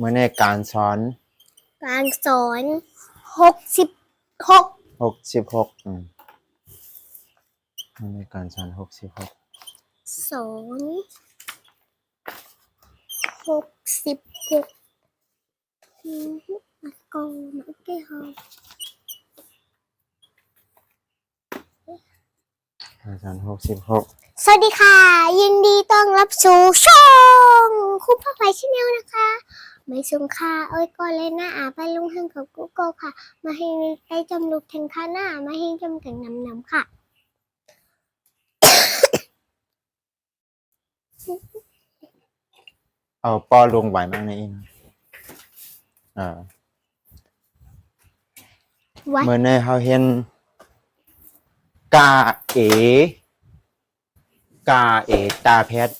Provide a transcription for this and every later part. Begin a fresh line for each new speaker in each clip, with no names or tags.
เมื่อในการสอน
การสอนหกสิบหก
หกสิบหกอืมเมื่อในการสอนหกสิบหก
สอนหกสิบหกอืมมาโกมาเกฮอ
การสอนหกสิบหก
สวัสดีค่ะ ยินดีต้อนรับสู่ช่องคุณพ่อไฟชแนลนะคะ ไม่ซุงค่ะเอ้ยก่อนเลยนะอาไปลงทังกับกูโกค่ะ มาให้ได้จำลุกแทงข้าหน้า มาให้จำกันนำนำค่ะ
เอาปอลงไหวมากนะอินเออ
ไว้
เมื่อในเขาเห็นกาเอกาเอตาแพทย์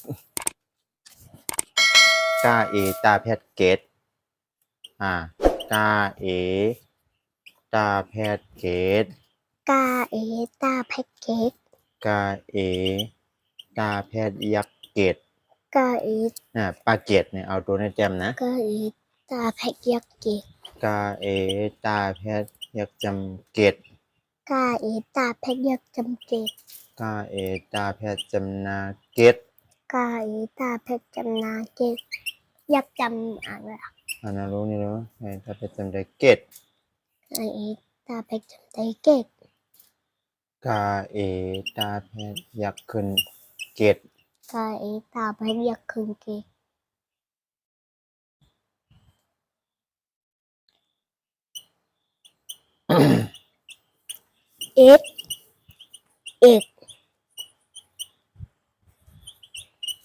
กาเอตาแพทย์เกตอ่ากาเอตาแพทย์เกต
กาเอตาแพ็กเกจ
กาเอตาแพทย์ยักเกต
กาเอ
อ่าปาเกตเนี่ยเอาตัวในแจมนะ
กาเอตาแพ็กยักเกจ
กาเอตาแพทย์ยักจำเกต
กาเอตาแพ็กยักจำเกจ
กาเอตาแพทย์จำนาเกต
กาเอตาแพ็กจำนาเก จยักจำอ่านว่า
อันนั้นรู้นี่รู้เออตาแพทย์จำได้เกต
กาเอตาแพ็กจำได้เกจ
กาเอตาแพทย์ยักษ์ขึ้นเกต
กาเอตาแพ็กยักคืนเกจเอ็กเอ็ก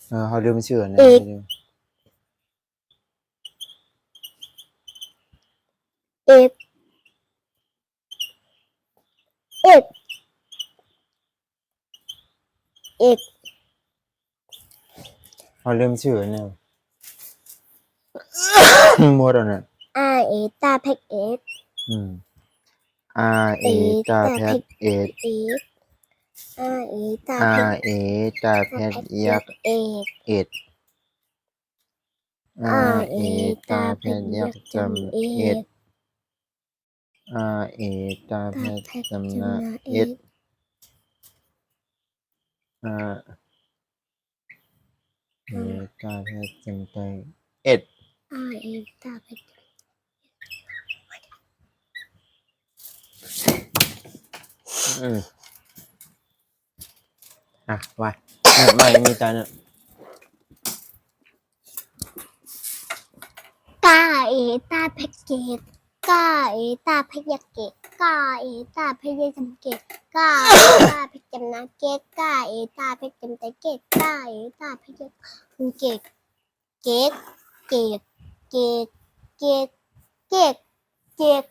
เออเขาลืมชื่อนะ
เอก
ลืม
เอ็กเอ็กเอ็ก
เขาลืมชื่อเนี่ย มัวแล้วเนี่ย
อาเอตาแพ็กเอ็ก
อืม R A ตาแพทย์เอท
เอ็กอาเอตา
R A ตาแพทย์ยักษ์
เอ็ก
เอ็ด R A ตาแพทย์ยักษ์จำเอ็ด R A ตาแพทย์จำนาเอ็ด R A ตาแพทย์จำใจเอ็ด
อาเอตาแพ็ก
อืมอะไว้ไม่ไม่มีตาเนี่ย
กาเอตาแพ็กเกจ กาเอตาแพ็กยาเกตกาเอตาแพ็กยาจำเกตกาเอตาพ็กจำนาเกตกาเอตาพ็กจำใจเกตกาเอตาพยาคุณเกตเกตเกตเกตเกตเกตเกต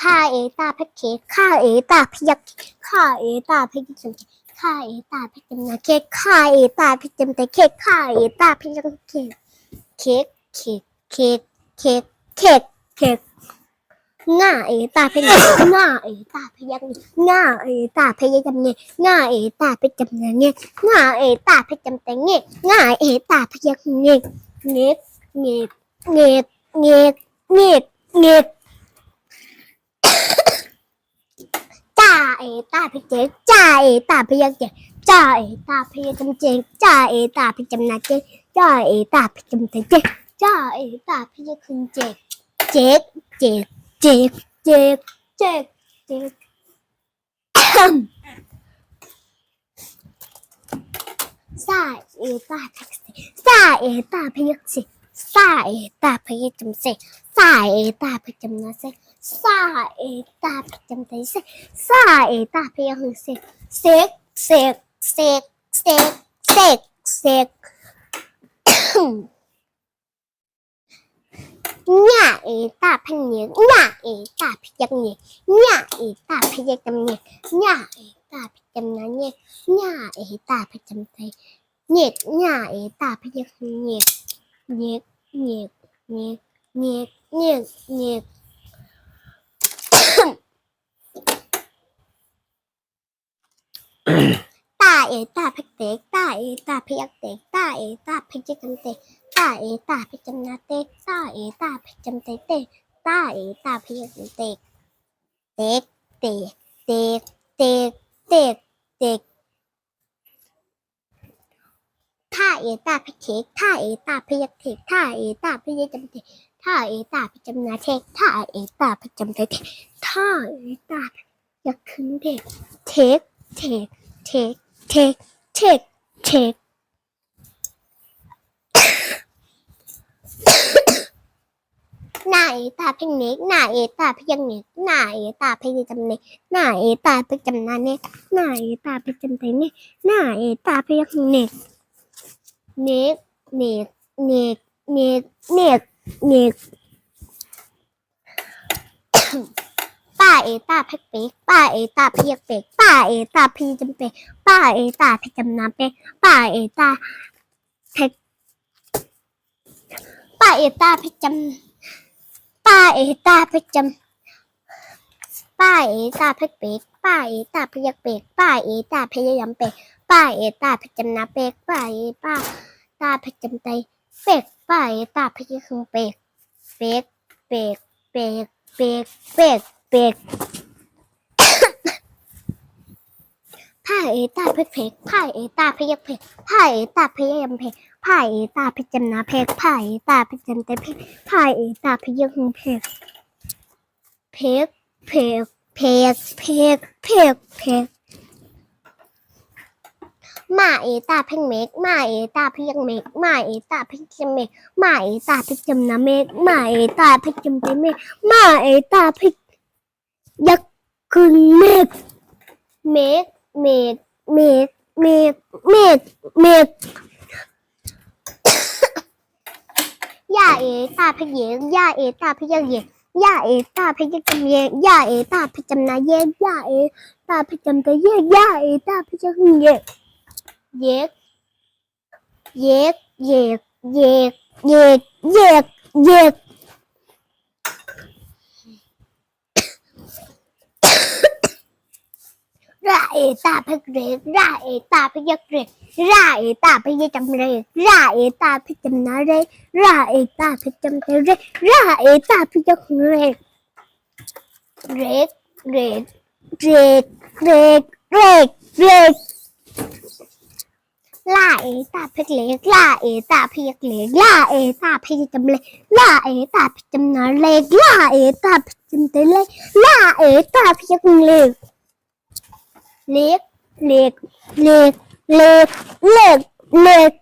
ค่าเอตาพ็กเกตค่าเอตาแพ็กยาค่าเอตาพ็กจำเกตค่าเอตาพ็กจำนาเกตค่าเอตาพ็กจำใจเกตค่าเอตาพ็กยาเกตเค้กเค้กเค้กเค้กเค้ก เค้กง่าเอตาเพยง่าเอตาพยักง่าเอตาพยจำเนี่ยง่าเอตาพจำเนี่ยเนี่ยง่าเอตาพจำแต่เนี่ยง่าเอตาพยักเนี่ยเงียบเงียบเงียบเงียบเงียบเงียบจ้าเอตาเพเจจ้าเอตาพยักเจจ้าเอตาพยจำเจจ้าเอตาพจำนาเจจ้าเอตาพจำแต่เจจ้าเอตาพี่จะคืนเจ เจ็กเจ็กเจ็กเจ็กเจ็กเจ็กซาเอตาแท็กซีซาเอตาพยักสิซาเอตาพยักจำเซซาเอตาพยจำนาเซซาเอตาพยจำใจเซซาเอตาพยักเซเซกเซกเซกเซกเซกเซก ญ่าเอตาพเนียนญ่าเอตาพยักเนียนญ่าเอตาพยักจำเนียนญ่าเอตาพจำนัเนียนญ่าเอตาพจำใจเนียหญ่าเอตาพยักเนียนเนียดเนียดเนียดเนียดเนียดเนียด嗯。 ตาเพกตาเอตาพยักเตกตาเอตาเพกจกันเตกตาเอตาเพกจำนาเตกตาเอตาเพกจำเตเตกตาเอตาพยักเตกเตกเตกเตกเตกเตกเตกท่าเอตาเพกเทกท่าเอตาพยักเทกท่าเอตาพยักจำเตกท่าเอตาเพกจำนาเทกท่าเอตาเพกจำเตเทกท่าเอตาอยากขึ้นเด็กเทกเทกเทก เทกเทกเทกหน้าเอตาเพ่งเน็กหน้าเอตาเพ่ยังเน็กหน้าเอตาเพ่งจำเน็กหน้าเอตาเพ่งจำนาเน็กหน้าเอตาเพ่งจำเตเน็กหน้าเอตาเพ่งยังเน็กเน็กเน็กเน็กเน็กเน็กเน็ก ป้าเอตาเพ่งเป๊กป้าเอตาเพียกเป๊กป้าเอตาพี่จำเป๊กป้าเอตาเพ่งจำนาเป๊กป้าเอตาเพ่งป้าเอตาเพ่งจำป้าเอตาเพชรจำป้าเอตาเพชรเป็กป้าเอตาเพียกเป็กป้าเอตาพยายามเป็กป้าเอตาเพชรจำนาเป็กป้าเอป้าตาเพชรจำใจเป็กป้าเอตาพยักคงเป็กเป็กเป็กเป็กเป็กเป็ก กผ้าเอตาเพชรเพกผ้าเอตาพยักเพกผ้าเอตาพยายมเพกผ้าเอตาเพชรจำนาเพกผ้าเอตาเพชรจำใจเพกพาเอตาพยักหงเพกเพกเพกเพกเพกเพกเพกมาเอตาเพ่งเมกมาเอตาเพยักเมกมาเอตาเพยักจำเมกมาเอตาเพยักจำนาเมกมาเอตาเพยักจำเตเมกมาเอตาเพ ยักษ์คึงเมกเมกเมกเมกเมกเมกเมกย่าเอตาพะเยย่าเอตาพยังเยย่าเอตาพยังจำเยย่าเอตาพะจำนาเยย่าเอตาพะจำตะเยย่าเอตาพยังเยงเยกเยกเยกเยกเยกเยกเยก ราเอตาพะเกรกราเอตาพะยังเกรกราเอตาพะยังจำเรกราเอตาพะจำนาเรกราเอตาพชรจำเตเรราเอตาพชรจำเรกเรกเรกเรกเรกเรกเรกลาเอตาเพชรเล็กลาเอตาเพชรเล็กลาเอตาเพชรจำเล็กลาเอตาเพชรจำนาเล็กลาเอตาเพชรจำเตเล็กลาเอตาเพชรเล็ก เล็กเล็กเล็กเล็กเล็กเล็ก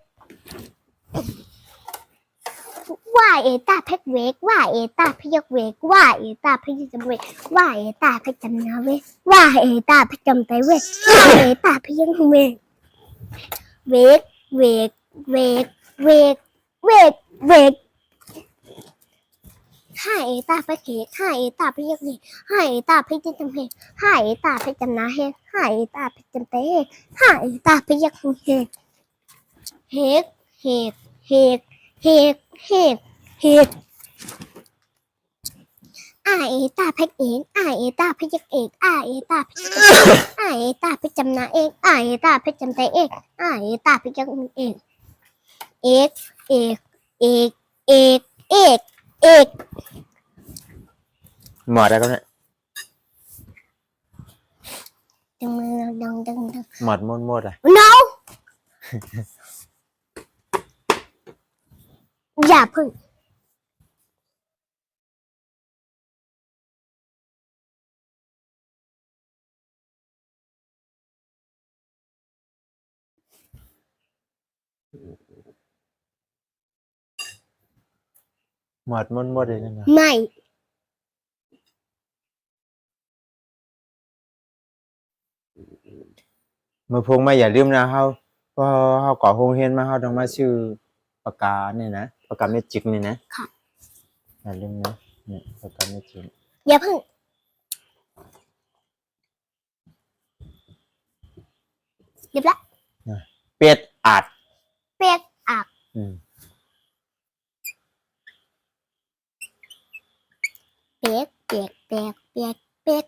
ว่าเอตาเพกเวกว่าเอตาพยักเวกว่าเอตาพยักจำเวกว่าเอตาพยักจำนาเวกว่าเอตาพยักจำไตเวกว่าเอตาพยักเวกเวกเวกเวกเวกเวกเวก ห้าเอตาพยักเกกห้าเอตาพยักเวกห้าเอตาพยักจำเฮกห้าเอตาพยักจำนาเฮกห้าเอตาพยักจำไตเฮกห้าเอตาพยักเฮเฮกเฮกเฮกเฮกเฮกเฮกอาเอตาเพกเองอาเอตาเพกยักเอกอาเอตาเพกอาเอตาเพกจำนาเอกอาเอตาเพกจำใจเอกอาเอตาเพกยักเอกเอกเอกเอกเอกเอก เอก
หมดแล้วก็เนี่ย
ดึงมือดังดังดัง
หมดหมดหมดอะ
no อย่าเพึ่ง
หมดหมดหมดเลยนะ
ไม่
มือพงมาอย่าลืมนะเฮาพอเฮาก่อโฮงเฮียนมาเฮาต้องมาชื่อปากกาเนี่ยนะปากกาเมจิกนี่นะ
ค่ะ
อย่าลืมนะเนี่ยปากกาเมจิก
อย่าเพึ่ง เรียบละ
เป็ดอัด
เป็กอัก
อืม
เป็กเป็กเป็กเป็กเป็ก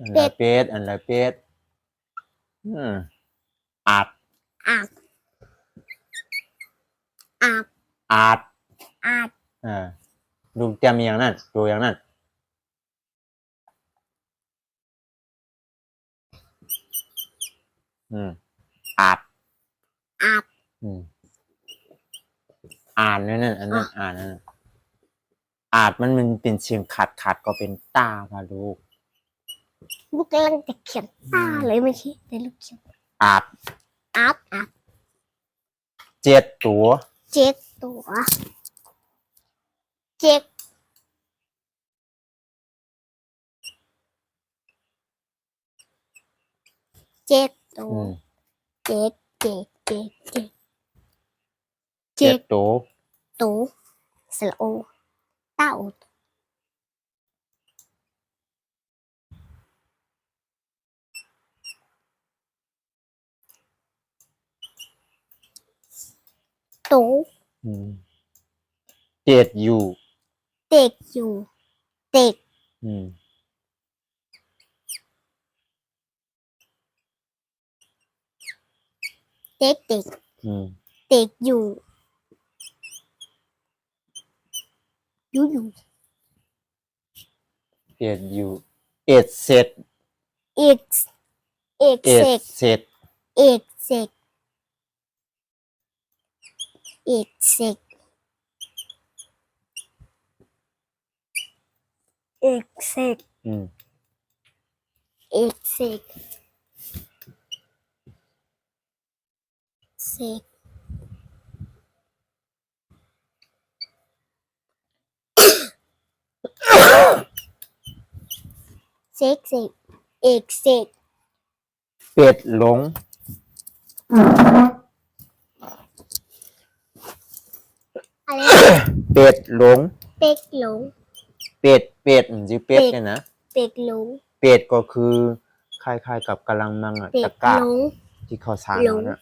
อันละเป็ดอันละเป็ดอืมอาจ
อาบอาบ
อาจ
อาบ
อ่าลูกเตรียมอย่างนั้นตัวอย่างนั้นอืมอาจ
อาบ
อืมอ่านนั่นน่ะอันนั้นอ่านนั่นน่ะ อาจมันมันเป็นเสียงขาดขาดก็เป็นตาพาลูก
ลูกกำลังจะเขียนตาเลยไม่ใช่แต่ลูกเขียน
อาจ
อาบอาบ
เจ็ดตัว
เจ็ดตัวเจ็ดเจ็ดตั
อื
ว
ม
เจ็ดเจ็ดเจ็ดเจ็ด
เจ็ดตัว
ตูสระโอ เต้าตู
อืมเจ็ดอยู่
เด็กอยู่เด็ก
อืม
เด็กเด็ก
อืม
เด็กอ ยู่อยู่อยู่
เจ็ดอยู่เอ็ดเสร็จ
เอกเอก
เอ็
เส
ด
ก
เสร็จ
เอกเสกเอกเสกเอกเสก
อืม
เอกเสกเสก เสกเสกเอกเสก
เป็ดหลง
อะไร
เป็ดหลง
เป็กหลง
เป็ดเป็ดมันชื่อเป็ด
เป็ด
เนี่ยนะ
เป็กหลง
เป็ดก็คือคล้ายๆกับกำลังมังอะ
เป็
ตะ
ด
กร้า
หลง
ที่เขาสร้าง
หลง
แล้วนะ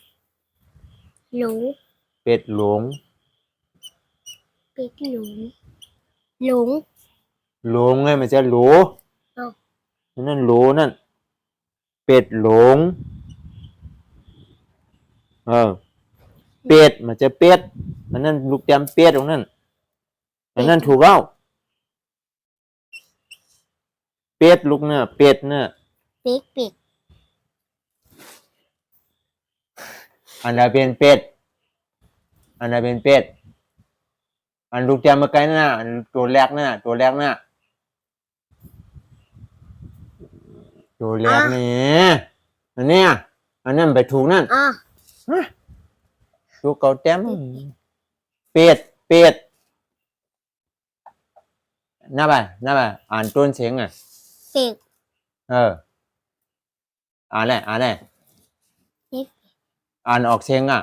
หลง
เป็ดหลง
เป็กหลง หลง
หลงไงมันจะโหล
เอ้า
นั่นโหลนั่น เป็ดหลง เออ เป็ดมันจะเป็ดอันนั้นลูกเตรียมเป็ดตรงนั้นอันนั้นถูกแล้วเป็ดลูกเนี่ยเป็ดเนี่ย
เป็กเป็ก
อันใดเป็นเป็ด อันใดเป็นเป็ด อันลูกเตรียมมาไกลนั่นน่ะอันตัวแรกนั่นน่ะตัวแรกน่ะ ตัวแรกนี่อันเนี้ยอันนั้นไปถูกนั่น
อะ
ลูกเกาแต้มเป็ดเป็ดน่าไปน่าไปอ่านต้นเสียงอะ
เป็ก
เออ อ่านเลยอ่านเลย
นี่
อ่านออกเสียงอะ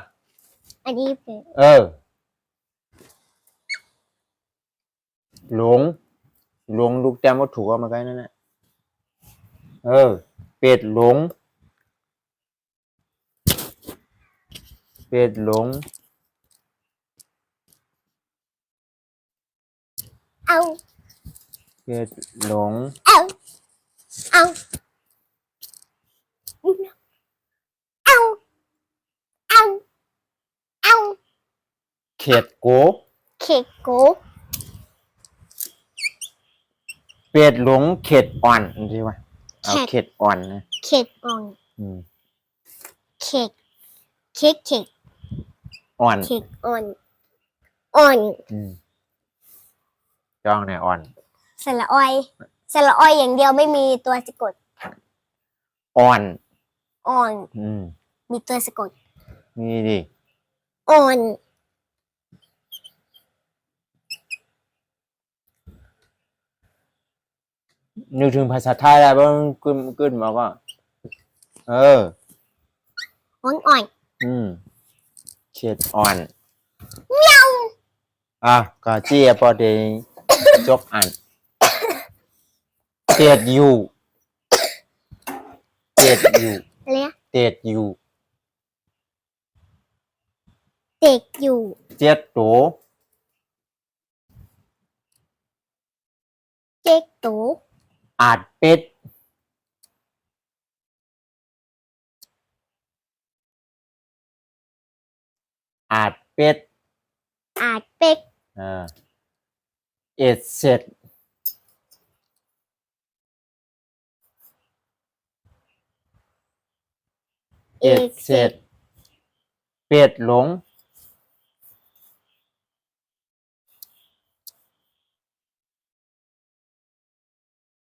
อันนี้เป็ก
เออ หลง หลงลูกแต้มวัตถุเอามาใกล้นั่นแหละ เออ เป็ดหลง เป็ดหลง
เอา
เป็ดหลง
เอา เอา เอา เอา เอา
เข็ดโก
เค้กโก
เป็ดหลงเข็ดอ่อนใช่ไหม เอา
เข็ด
เข็ดอ่อนนะ
เค้กอ่อน
อืม
เค้กเค้กเค้ก
อ่อน
เค้กอ่อนอ่อน
อืมจ้องเนี่ยอ่อน
สระออยสระออยอย่างเดียวไม่มีตัวสะกด
อ่อน
อ่อน
อืม
มีตัวสะกด
นี่ดิ
อ่อน
นึกถึงภาษาไทยได้ป่ะมันขึ้นขึ้นมาว่าเออ
อ่อนอ่อน
อืมเข็ดอ่อนเมียวอะก็เจี๊ยบพอดีจกอันเจ็ดอยู่เจ็ดอยู่
อะไรนะ
เจ็ดอยู่
เด็กอยู่
เจ็ดโต
เจ๊กตู
อาจเป็ดอาจเป็ด
อาจเป็ก
อ่าเอ็ดเสร็จ
เอ
เอ็ด
ก
เสร็จเป็ดหลง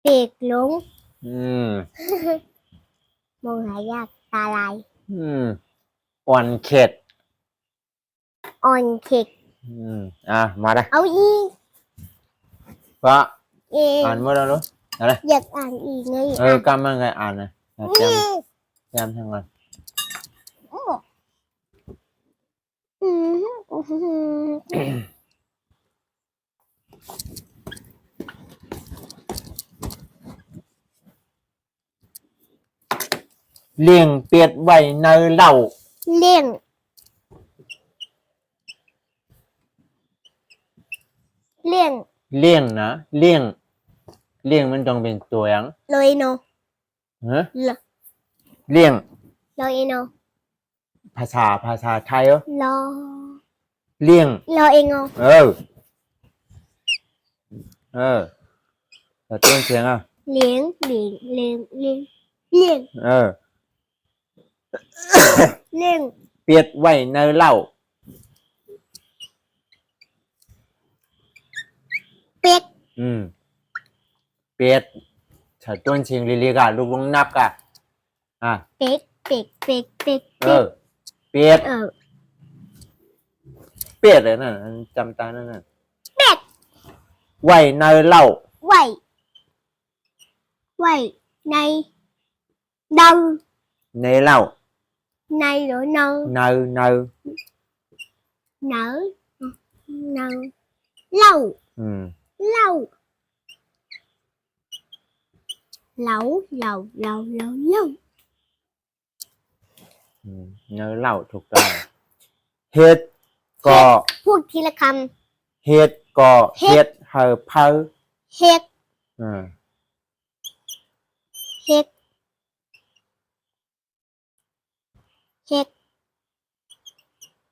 ปกหลง
อืม
มองหายากตาลาย
อืมอ่อนเข็ด
อ่อนเข็ก
อืม อะ มาได้
เอาอีก
เพราะ
เอง
อ่านหมดแล้วเนอะอะไร
อยากอ่านอีกไง
เออกำมันไงอ่านนะอะแจมแจมทั้งวัน
อืม
เลี้ยงเป็ดไว้ในเหล้า
เลี่ยงเลี่ยง
เลี้ยงนะเลี้ยงเลี้ยงมันต้องเป็นตัวอย่าง
ลอยโน
ฮะ
ล
เลี้ยง
ลอยโน
ภาษาภาษาไทยเหรอ
ลอ
เลี้ยง
ลอยโน
เออ เออแต่ต้นเสียงอะ
เลี้ยงเลี้ยงเลี้ยงเลี้ยงเลี้ยง
เออ
เลี้ยง
เป็ดไว้ในเหล้า
เป็ก
อืม เป็ดถ้าต้นเสียงลีๆกะลูกลงนับกะอะ
เป็กเป็กเป็กเป็ก
เออเป็ด
เออ
เป็ดเลยนั่นอันจำตานั่นน่ะ
เป็ด
ไว้ในเหล้า
ไหวไหวในดัง
ในเหล้า
ในหรือเนอ
ในใน
nở nở lâu
อืม
lâu lẩu lẩu lẩu lẩu lâu
อืมเนื้อเหล้าถูกต้อง เฮ็ดก็
พูดทีละค
เฮ็ดก็
เฮ็ด
เฮ็ดเฮอเพอำ
เฮ็ด
อืม
เฮ็ดเฮ็ด
จะต้วนเสียงแล้วจะแล้วนี่มาด้วยอย่าง
เฮ็ดเฮ็ด
จะ
เฮ็ด
ต้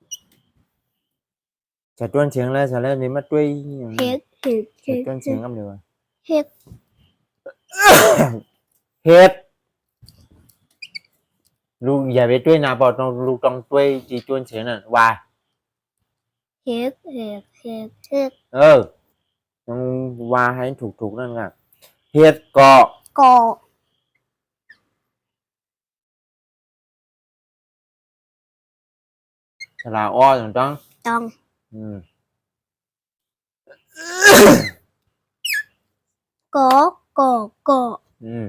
วนเสียงกันเดียวา
เฮ็ด
เฮ็ดลูกอย่าไปด้วยนะ บอกต้องลูกต้องด้วยจีต้วนเสียงน่ะว่า
เฮ็ดเฮ็ดเฮ็ดเฮ็ด
เออต้องว่าให้ถูกถูกๆนั่นค่ะเฮ็ดก็
ก่อ
สระอ้อถูกต้อง
ต้อง
อืม
ก่อก่อก่อ
อืม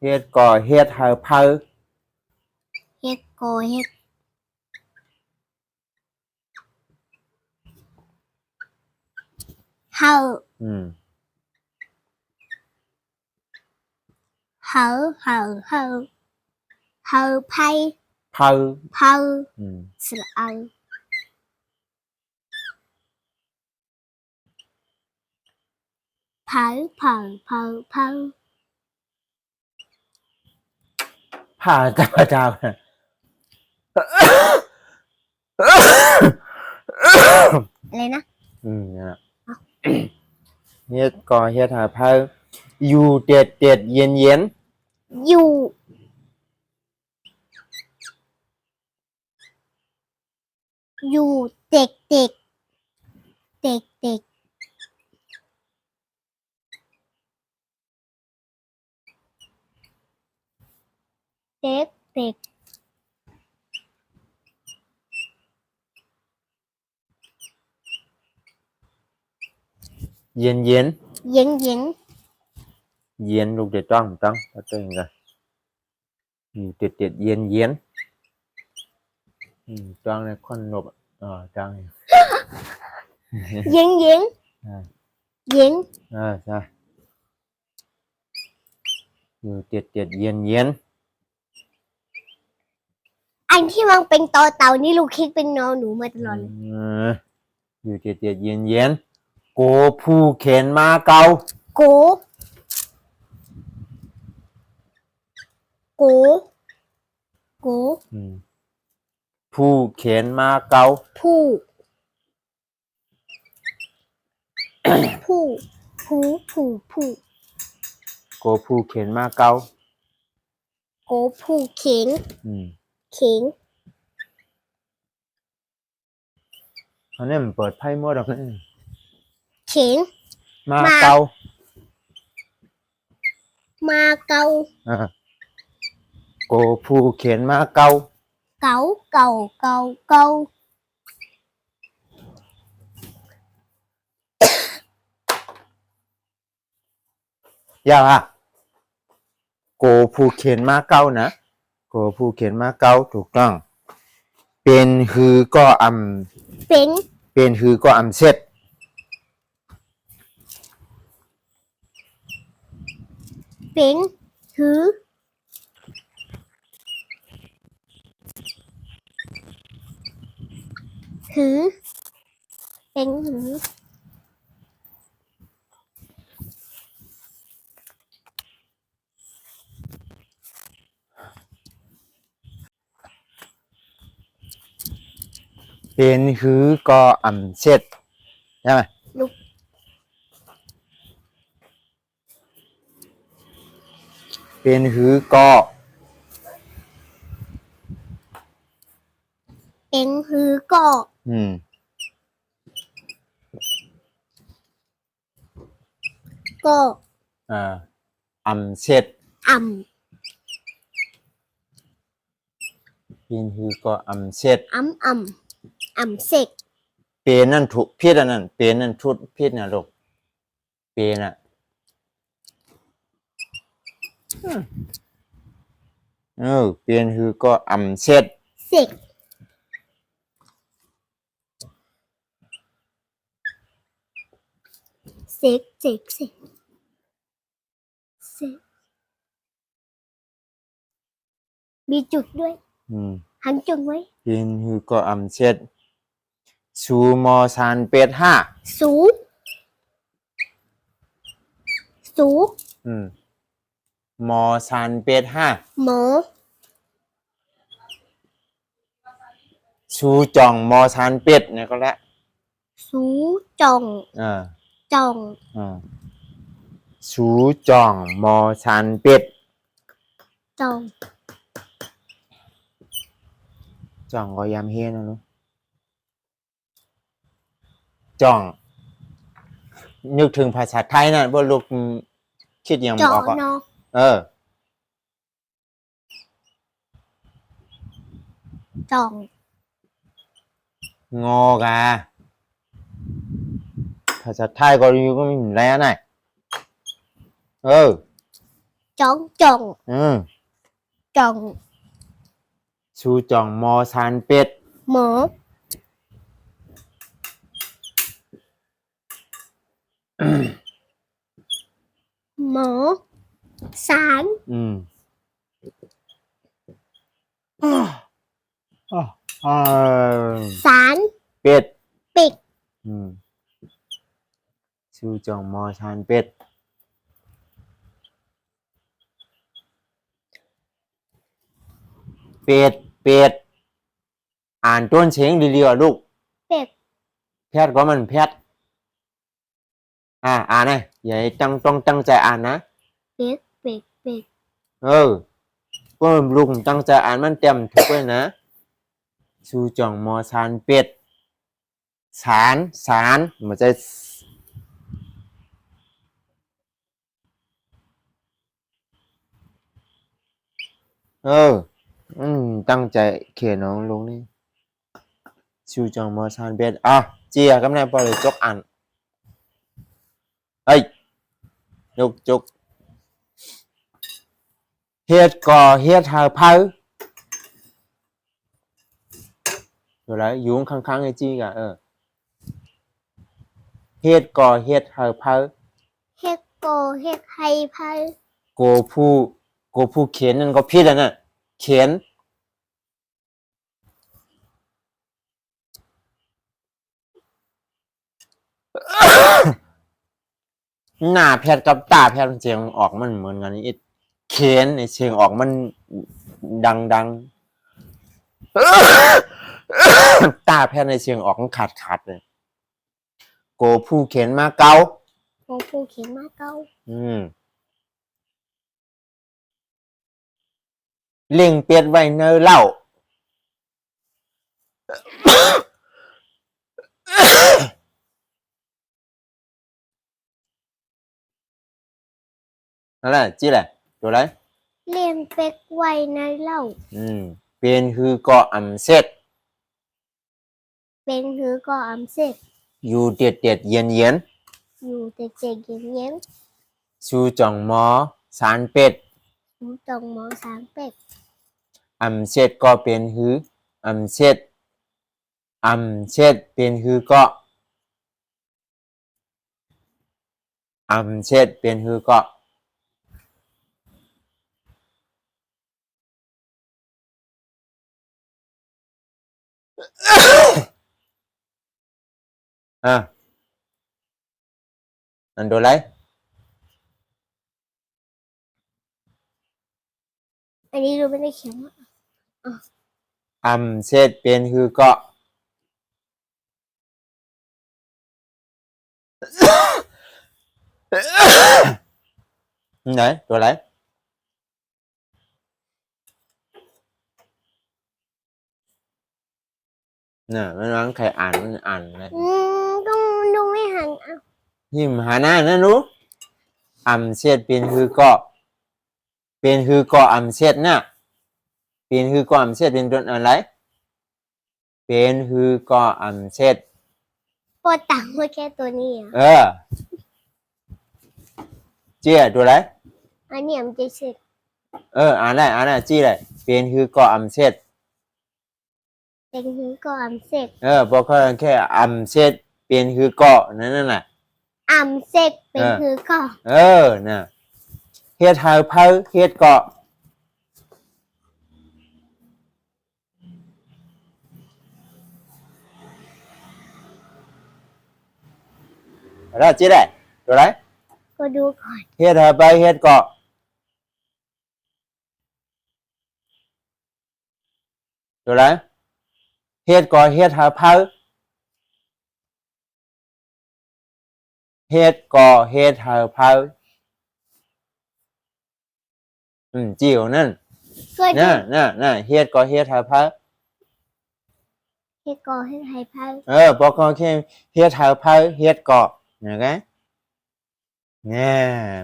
เฮ็ดก็เฮ็ดเฮอเพอ
เฮ็ดก่อเฮ็ดเฮา
อืม
เฮาเฮาเฮาเฮาไพ่
เพอ
เผา
อืม
ส ระเอาเผาเผาเผาเผา
ผ่าจ้าจ้าเนี่ย
อะไรนะ
อืมเนี่ยเฮ็ดก็เฮ็ดหาเพออยู่เด็ดเด็ดเย็นเย็น
อยู่ อยู่เด็กเด็กเด็กเด็ก เด็กเด็ก
เย็นเย็น
เย็นเย็น
เย็นลูกเด็ดต้องต้องก็ตัวเองกันอยู่เด็ดเด็ดเย็นเย็นอืมจ้องในคนนบอ่าจ้องเนี่ย
เย็นเย็น
อ่า
เย็น
อ่าใช่อยู่เด็ดเด็ดเย็นเย็น
อันที่มันเป็นตอเต่านี่ลูกคิดเป็นนอหนูมาตลอดเลย
เอออยู่เด็ดเด็ดเย็นเย็นโกผู้เข็นมาเกา
โกโกโก
อืมผู้เขียนมาเกา
ผู้ผู้ผู้ผู้ผู้
โกผู้เขียนมาเกา
โกผู้เข็ง
อืม
เข็ง
อันนี้มันเปิดไพ่หมดแล้วนี่
เข็ง
มา
มา
เกา
มาเกา
อ่าโกผู้เขียนมาเกา
เกาเก่าเกาเกา
อย่าว่าโกผู้เขียนมาเกานะ โกผู้เขียนมาเกาถูกต้อง เป็นฮือก็อำ
เป็น
เป็นฮือก็อำเสร็จ
เป็นหือหือเป็นหือ
เป็นฮือก็อำเสร็จใช่ไหม
ลูก
เป็นฮือก็
เป็นหือก็
อืม
ก็
อ่าอำเสร็จ
อ่
เป็นฮือก็อำเสร็จำ
อ่ำอ่ำ อ่ำเสก
เป็นนั่นถูกพิษอันนั้นเป็นนั่นทุดพิษนะลูกเป็นอะอืมเออเป็นฮือก็อำเสร็จ
เสกเสกเสกเสกเสกมีจุดด้วย
อืม
หันจุดไว้
เป็นฮือก็อำเสร็จ สูมอซานเป็ดห้า
สูสู
อืมมอซานเป็ดห้า
หมอ
ชูจองมอซานเป็ดเนี่ยก็แล้ว
สูจอง
อ่า
จอง
อ่าชูจองมอซานเป็ด
จอง
จ่องก็ยามเฮนะลูก จ่อง นึกถึงภาษาไทยนะว่าลูกคิดยัง
จ
ไม่
อ
ออกอะ
นอ
เออ
จอง
งอกาภาษาไทยก็อยู่ก็ไม่มีแล้วนะเออ
จองจอง
อืม
จอง
ชูจ่องมอซานเป็ด
หมอ หมอ สาร
อืมอ่าอ่าอ่า
สาร
เป็ด
ปิด
อืมชูจ่องมอซานเป็ด เป็ด เป็ด อ่านต้นเสียงดีๆอะลูก
เป็ด
แพทย์ก็มันแพทย์ อ่าอ่านนะอย่าให้ตั้งต้องตั้งใจอ่านนะ
เป็ดเป็ดเป็ด
เออก็ลุงตั้งใจอ่านมันเต็มถูกเลยนะชูจ่องมอซานเป็ดสารสารมันจะเออ อืม ตั้งใจเขียนน้องลงนี่ชูจ่องมอซานเป็ดอะเจียกำลังพอเลยจกอ่าน เอ้ยจกจกเฮ็ดก่อเฮ็ดหาเผาเดี๋ยวไรอยู่ข้างๆไอ้จี้กะเออเฮ็ดก่อเฮ็ดหาเผา
เฮกโกเฮกไฮไพ
โกผู้โกผู้เขียนนั่นก็ผิดอะน่ะเขียน หน้าแพทย์กับตาแพทย์เสียงออกมันเหมือนกันนี่เขียนไอ้เสียงออกมันดังดังๆตาแพทย์ในเสียงออกขาดขาดๆเลยโกผู้เขียนมาเกา
โกผู้เขียนมาเก้า
อืมเล่งเป็ดไว้เนอเหล่า นั่นแหละจี้แหละตัวไร
เลี้ยงเป็กไว้ในเหล้า
อืม เป็นคือก็อำเซ็ด
เป็นหือก็อำเสร็จ
อยู่เด็ดเด็ดๆเย็นเย็น
อยู่แต่เจกเย็นเย็น
ๆสูจ่องหมอสารเป็ด
หนูจองหมอสางเป็ด
อำเซ็ดก็เป็นฮืออำเซ็ดอำเซ็ดเป็นฮือก็อำเซ็ดเป็นฮือก็ อะอันโดไร
อันนี้เราไม่ได้เขียนว่า
อำเซ็ดเป็นฮือก็ไหนตัวไร น่ะมันวางใครอ่านมันอ่านอะไร
อืมต้องดูไม่หันอะ
หิมหาหน้านะหนูอำเซ็ดเป็นฮือก็เป็นฮือก็อำเซ็ดน่ะเป็นฮือก็อำเซ็ดเป็นตัวอะไรเป็นฮือก็อำเซ็ด
ปวดตังค์มาแค่ตัวนี้อะ
เออเจี๊ยตัวไร
อันนี้มันจะเสร็จ
เอออ่านได้อ่านได้จี้เลยเป็นคือก็อำเซ็ด
เป็นหือก็อำเสร็จ
เออบอกเขาแค่อำเซ็ดเป็นคือก็นั่นน่ะ
อำเสร็จเป็น
เออ
หือก็
เออน่ะเฮ็ดหาเผาเฮ็ดเกาะแล้วจี้ได้ตัวไร
ก็ดูก่อน
เฮ็ดหาไปเฮ็ดเกาะตัวไร เฮ็ดเกาะเฮ็ดหาเผาเฮ็ดเกาะเฮ็ดหาเผาอืมจิ๋วนั่น
ก็ดู
น่ะน่ะน่ะเฮ็ดเกาะเฮ็ดหาเผา
ให้ก่อให้ไทยพัง
เออบอกเขาแค่เฮ็ดหาเผาเฮ็ดเกาะนะไงเนี่ย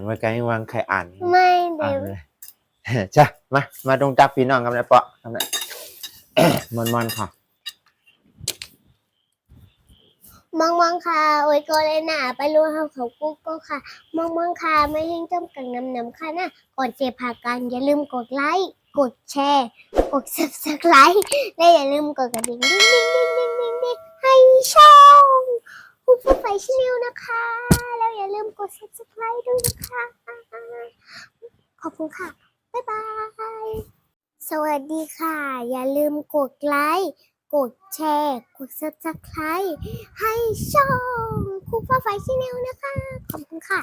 เมื่อกี้วางใครอ่าน
ไม่
อ่า
เดี๋
น
ยว
เลยจ้ะมา มาตรงจักพี่น้องกันเลยเปาะกันเลยมอนมอนๆค่ะ
มองมองค่ะโอ้ยก็เลยหนาไปรู้เฮาเขากุ๊กก็ค่ะ มองมองค่ะไม่ให้จมกันนำนำค่ะนะก่อนเจ็บผากันอย่าลืมกดไลค์กดแชร์ กด subscribe และอย่าลืมกดกระดิ่งดิ้งดิ้งดิ้งดิ้งดิ้งดิ้งให้ช่องคุณผู้ไฟชแนลนะคะ แล้วอย่าลืมกด subscribe ด้วยนะคะ ขอบคุณค่ะ บ๊ายบาย สวัสดีค่ะ อย่าลืมกดไลค์ กดแชร์ กด subscribe ให้ช่องคุณฟ้าไฟชแนลนะคะ ขอบคุณค่ะ